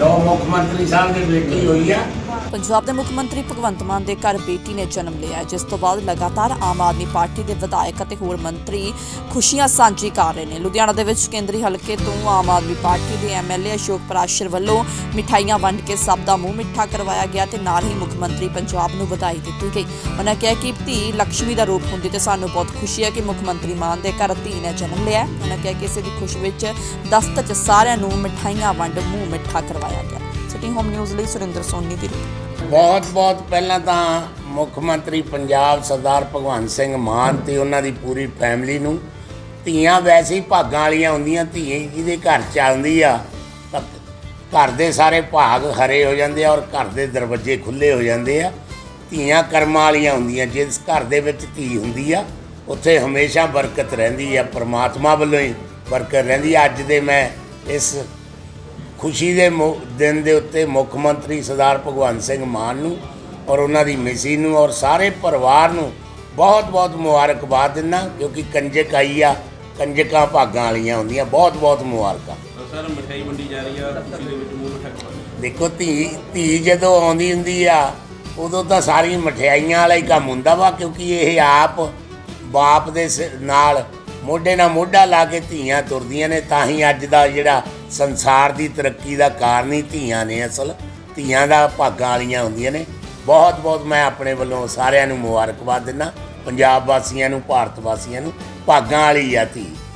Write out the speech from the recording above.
ਲੋ ਮੁੱਖ ਮੰਤਰੀ ਸਾਹਿਬ ਦੀ ਬੇਟੀ ਹੋਈ ਆ। ਪੰਜਾਬ ਦੇ ਮੁੱਖ ਮੰਤਰੀ ਭਗਵੰਤ ਮਾਨ ਦੇ ਘਰ ਬੇਟੀ ਨੇ ਜਨਮ ਲਿਆ ਜਿਸ ਤੋਂ ਬਾਅਦ ਲਗਾਤਾਰ ਆਮ ਆਦਮੀ ਪਾਰਟੀ ਦੇ ਵਿਧਾਇਕ ਅਤੇ ਹੋਰ ਮੰਤਰੀ ਖੁਸ਼ੀਆਂ ਸਾਂਝੀ ਕਰ ਰਹੇ ਨੇ। ਲੁਧਿਆਣਾ ਦੇ ਵਿੱਚ ਕੇਂਦਰੀ ਹਲਕੇ ਤੋਂ ਆਮ ਆਦਮੀ ਪਾਰਟੀ ਦੇ ਐਮਐਲਏ ਅਸ਼ੋਕ ਪਰਾਸ਼ਰ ਵੱਲੋਂ ਮਿਠਾਈਆਂ ਵੰਡ ਕੇ ਸਭ ਦਾ ਮੂੰਹ ਮਿੱਠਾ ਕਰਵਾਇਆ ਗਿਆ ਤੇ ਨਾਲ ਹੀ ਮੁੱਖ ਮੰਤਰੀ ਪੰਜਾਬ ਨੂੰ ਵਧਾਈ ਦਿੱਤੀ ਗਈ। ਉਹਨਾਂ ਕਿਹਾ ਕਿ ਧੀ ਲక్ష్ਮੀ ਦਾ ਰੂਪ ਹੁੰਦੀ ਤੇ ਸਾਨੂੰ ਬਹੁਤ ਖੁਸ਼ੀ ਹੈ ਕਿ ਮੁੱਖ ਮੰਤਰੀ ਮਾਨ ਦੇ ਘਰ ਧੀ ਨੇ ਜਨਮ ਲਿਆ ਉਹਨਾਂ ਕਿਹਾ ਕਿ ਇਸੇ ਦੀ ਖੁਸ਼ੀ ਵਿੱਚ ਦਸਤ 'ਚ ਸਾਰਿਆਂ ਨੂੰ ਮਿਠਾਈਆਂ ਵੰਡ ਮੂੰਹ ਮਿੱਠਾ ਕਰਵਾਇਆ ਗਿਆ। ਸਿਟੀ ਹੋਮ ਨਿਊਜ਼ ਲਈ ਸੁਰਿੰਦਰ ਸੋਨੀ ਦੀ ਬਹੁਤ ਬਹੁਤ ਪਹਿਲਾਂ ਤਾਂ ਮੁੱਖ ਮੰਤਰੀ ਪੰਜਾਬ ਸਰਦਾਰ ਭਗਵੰਤ ਸਿੰਘ ਮਾਨ ਤੇ ਉਹਨਾਂ ਦੀ ਪੂਰੀ ਫੈਮਿਲੀ ਨੂੰ ਧੀਆਂ ਵੈਸੇ ਹੀ ਭਾਗਾਂ ਵਾਲੀਆਂ ਹੁੰਦੀਆਂ ਧੀ ਜਿਹਦੇ ਘਰ ਚ ਆਉਂਦੀ ਆ, ਤਾਂ ਘਰ ਦੇ ਸਾਰੇ ਭਾਗ ਹਰੇ ਹੋ ਜਾਂਦੇ ਆ ਔਰ ਘਰ ਦੇ ਦਰਵਾਜ਼ੇ ਖੁੱਲੇ ਹੋ ਜਾਂਦੇ ਆ। ਧੀਆਂ ਕਰਮਾਂ ਵਾਲੀਆਂ ਹੁੰਦੀਆਂ, ਜਿਸ ਘਰ ਦੇ ਵਿੱਚ ਧੀ ਹੁੰਦੀ ਆ, ਉੱਥੇ ਹਮੇਸ਼ਾ ਬਰਕਤ ਰਹਿੰਦੀ ਆ, ਪਰਮਾਤਮਾ ਵੱਲੋਂ ਹੀ ਬਰਕਤ ਰਹਿੰਦੀ ਆ। ਅੱਜ ਦੇ ਮੈਂ ਇਸ ਖੁਸ਼ੀ ਦੇ ਦਿਨ ਦੇ ਉੱਤੇ ਮੁੱਖ ਮੰਤਰੀ ਸਰਦਾਰ ਭਗਵੰਤ ਸਿੰਘ ਮਾਨ ਨੂੰ ਔਰ ਉਹਨਾਂ ਦੀ ਮਿਸੀ ਨੂੰ ਔਰ ਸਾਰੇ ਪਰਿਵਾਰ ਨੂੰ ਬਹੁਤ-ਬਹੁਤ ਮੁਬਾਰਕਬਾਦ ਦਿੰਦਾ ਕਿਉਂਕਿ ਕੰਜਕ ਆਈ ਆ ਕੰਜਕਾਂ ਭਾਗਾਂ ਵਾਲੀਆਂ ਹੁੰਦੀਆਂ ਬਹੁਤ-ਬਹੁਤ ਮੁਬਾਰਕਾਂ। ਸਰ ਮਠਿਆਈ ਵੰਡੀ ਜਾ ਰਹੀ ਆ ਖੁਸ਼ੀ ਦੇ ਵਿੱਚ ਮੂੰਹ ਮਿੱਠਾ ਕਰਵਾਇਆ ਦੇਖੋ ਧੀ ਧੀ ਜਦੋਂ ਆਉਂਦੀ ਹੁੰਦੀ ਆ ਉਦੋਂ ਤਾਂ ਸਾਰੀ ਮਠਿਆਈਆਂ ਵਾਲਾ ਹੀ ਕੰਮ ਹੁੰਦਾ ਵਾ ਕਿਉਂਕਿ ਇਹ ਆਪ ਬਾਪ ਦੇ ਨਾਲ ਮੋਢੇ ਨਾਲ ਮੋਢਾ ਲਾ ਕੇ ਧੀਆਂ ਤੁਰਦੀਆਂ ਨੇ ਤਾਂ ਹੀ ਅੱਜ ਦਾ ਜਿਹੜਾ ਸੰਸਾਰ ਦੀ ਤਰੱਕੀ ਦਾ ਕਾਰਨ ਹੀ ਧੀਆਂ ਨੇ ਅਸਲ। ਧੀਆਂ ਦਾ ਭਾਗਾਂ ਵਾਲੀਆਂ ਹੁੰਦੀਆਂ ਨੇ। ਬਹੁਤ ਬਹੁਤ ਮੈਂ ਆਪਣੇ ਵੱਲੋਂ ਸਾਰਿਆਂ ਨੂੰ ਮੁਬਾਰਕਬਾਦ ਦਿੰਦਾ। ਪੰਜਾਬ ਵਾਸੀਆਂ ਨੂੰ, ਭਾਰਤ ਵਾਸੀਆਂ ਨੂੰ, ਭਾਗਾਂ ਵਾਲੀ ਆ ਧੀ।